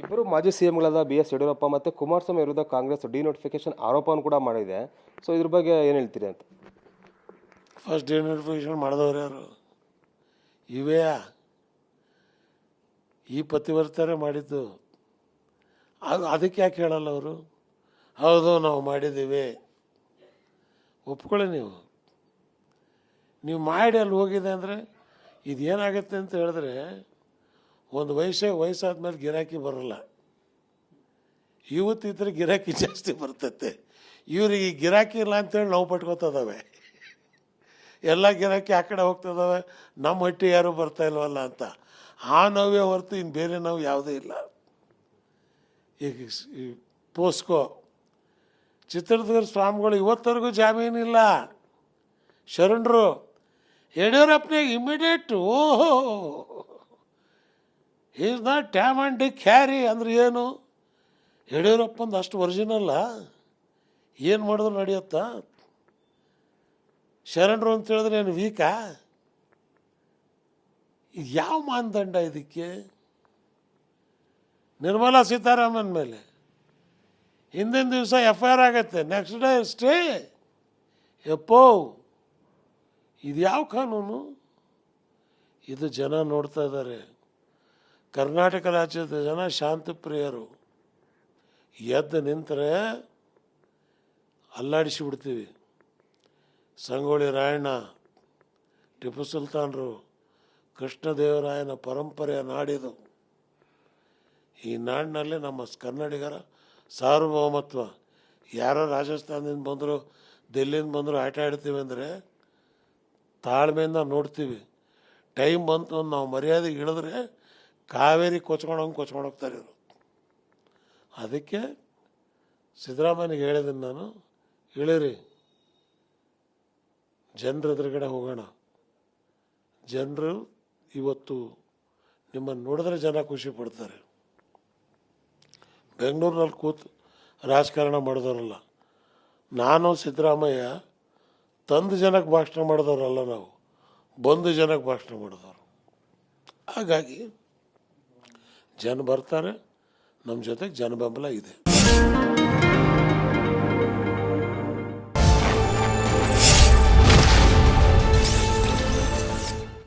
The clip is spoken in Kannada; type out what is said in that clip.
ಇಬ್ಬರು ಮಾಜಿ ಸಿಎಂಗಳಾದ ಬಿ ಎಸ್ ಯಡಿಯೂರಪ್ಪ ಮತ್ತು ಕುಮಾರಸ್ವಾಮಿ ವಿರುದ್ಧ ಕಾಂಗ್ರೆಸ್ ಡಿ ನೋಟಿಫಿಕೇಶನ್ ಆರೋಪವನ್ನು ಕೂಡ ಮಾಡಿದೆ. ಸೊ ಇದ್ರ ಬಗ್ಗೆ ಏನು ಹೇಳ್ತೀರಿ ಅಂತ? ಫಸ್ಟ್ ಡಿನೋಟಿಫಿಕೇಶನ್ ಮಾಡಿದವ್ರು ಯಾರು? ಇವೇ ಈ ಪತಿವರ್ತನೆ ಮಾಡಿದ್ದು? ಅದು ಅದಕ್ಕೆ ಯಾಕೆ ಹೇಳಲ್ಲ ಅವರು? ಹೌದು, ನಾವು ಮಾಡಿದ್ದೀವಿ. ಒಪ್ಕೊಳ್ಳಿ ನೀವು. ನೀವು ಮಾಡಿ ಅಲ್ಲಿ ಹೋಗಿದೆ ಅಂದರೆ ಇದೇನಾಗುತ್ತೆ ಅಂತ ಹೇಳಿದ್ರೆ ಒಂದು ವಯಸ್ಸೇ ವಯಸ್ಸಾದ ಮೇಲೆ ಗಿರಾಕಿ ಬರಲ್ಲ. ಇವತ್ತಿದ್ರೆ ಗಿರಾಕಿ ಜಾಸ್ತಿ ಬರ್ತೈತೆ. ಇವ್ರಿಗೆ ಗಿರಾಕಿ ಇಲ್ಲ ಅಂತೇಳಿ ನೋವು ಪಟ್ಕೋತದವೆ. ಎಲ್ಲ ಗಿರಾಕಿ ಆ ಕಡೆ ಹೋಗ್ತದವೆ. ನಮ್ಮ ಹಟ್ಟಿ ಯಾರು ಬರ್ತಾ ಇಲ್ವಲ್ಲ ಅಂತ. ಆ ನೋವೇ ಹೊರತು ಇನ್ನು ಬೇರೆ ನೋವು ಯಾವುದೂ ಇಲ್ಲ. ಈಗ ಪೋಸ್ಕೋ. ಚಿತ್ರದುರ್ಗ ಸ್ವಾಮಿಗಳು ಇವತ್ತವರೆಗೂ ಜಾಮೀನಿಲ್ಲ ಶರಣರು, ಯಡಿಯೂರಪ್ಪನಿಗೆ ಇಮಿಡಿಯೇಟ್ ಓಹೋ is not Tom and D carry ಅಂದ್ರೆ ಏನು? ಯಡಿಯೂರಪ್ಪಂದು ಅಷ್ಟು ಒರಿಜಿನಲ್ಲ ಏನು ಮಾಡಿದ್ರು ನಡೆಯುತ್ತಾ? ಶರಣರು ಅಂತ ಹೇಳಿದ್ರೆ ಏನು ವೀಕಾ ಇದು ಯಾವ ಮಾನದಂಡ ಇದಕ್ಕೆ? ನಿರ್ಮಲಾ ಸೀತಾರಾಮನ್ ಮೇಲೆ. ಹಿಂದಿನ ದಿವಸ ಎಫ್ ಐ ಆರ್ ಆಗತ್ತೆ. ನೆಕ್ಸ್ಟ್ ಡೇ ಸ್ಟೇ ಎಪ್ಪೋ. ಇದು ಯಾವ ಕಾನೂನು? ಇದು ಜನ ನೋಡ್ತಾ ಇದ್ದಾರೆ. ಕರ್ನಾಟಕ ರಾಜ್ಯದ ಜನ ಶಾಂತಿ ಪ್ರಿಯರು. ಎದ್ದು ನಿಂತರೆ ಅಲ್ಲಾಡಿಸಿ ಬಿಡ್ತೀವಿ ಸಂಗೊಳ್ಳಿ ರಾಯಣ್ಣ, ಟಿಪ್ಪು ಸುಲ್ತಾನರು, ಕೃಷ್ಣದೇವರಾಯನ ಪರಂಪರೆಯ ನಾಡಿದು. ಈ ನಾಡಿನಲ್ಲಿ ನಮ್ಮ ಕನ್ನಡಿಗರ ಸಾರ್ವಭೌಮತ್ವ. ಯಾರೋ ರಾಜಸ್ಥಾನದಿಂದ ಬಂದರು ದಿಲ್ಲಿಂದ ಬಂದರೂ ಆಟ ಆಡ್ತೀವಿ ಅಂದರೆ ತಾಳ್ಮೆಯಿಂದ ನೋಡ್ತೀವಿ. ಟೈಮ್ ಬಂತು ನಾವು ಮರ್ಯಾದೆಗೆ ಇಳಿದ್ರೆ ಕಾವೇರಿ ಕೊಚ್ಕೊಂಡಂಗೆ ಕೊಚ್ಕೊಂಡು ಹೋಗ್ತಾರೆ ಇವರು. ಅದಕ್ಕೆ ಸಿದ್ದರಾಮಯ್ಯನಿಗೆ ಹೇಳಿದ್ದೀನಿ ನಾನು, ಇಳಿರಿ, ಜನರ ಎದುರುಗಡೆ ಹೋಗೋಣ. ಜನರು ಇವತ್ತು ನಿಮ್ಮನ್ನು ನೋಡಿದ್ರೆ ಜನ ಖುಷಿ ಪಡ್ತಾರೆ. ಬೆಂಗಳೂರಿನಲ್ಲಿ ಕೂತು ರಾಜಕಾರಣ ಮಾಡಿದವರಲ್ಲ. ನಾನು ಸಿದ್ದರಾಮಯ್ಯ ತಂದು ಜನಕ್ಕೆ ಭಾಷಣ ಮಾಡಿದವರಲ್ಲ ನಾವು, ಬಂದು ಜನಕ್ಕೆ ಭಾಷಣ ಮಾಡಿದವರು. ಹಾಗಾಗಿ ಜನ ಬರ್ತಾರೆ ನಮ್ಮ ಜೊತೆಗೆ ಜನ ಬೆಂಬಲ ಇದೆ.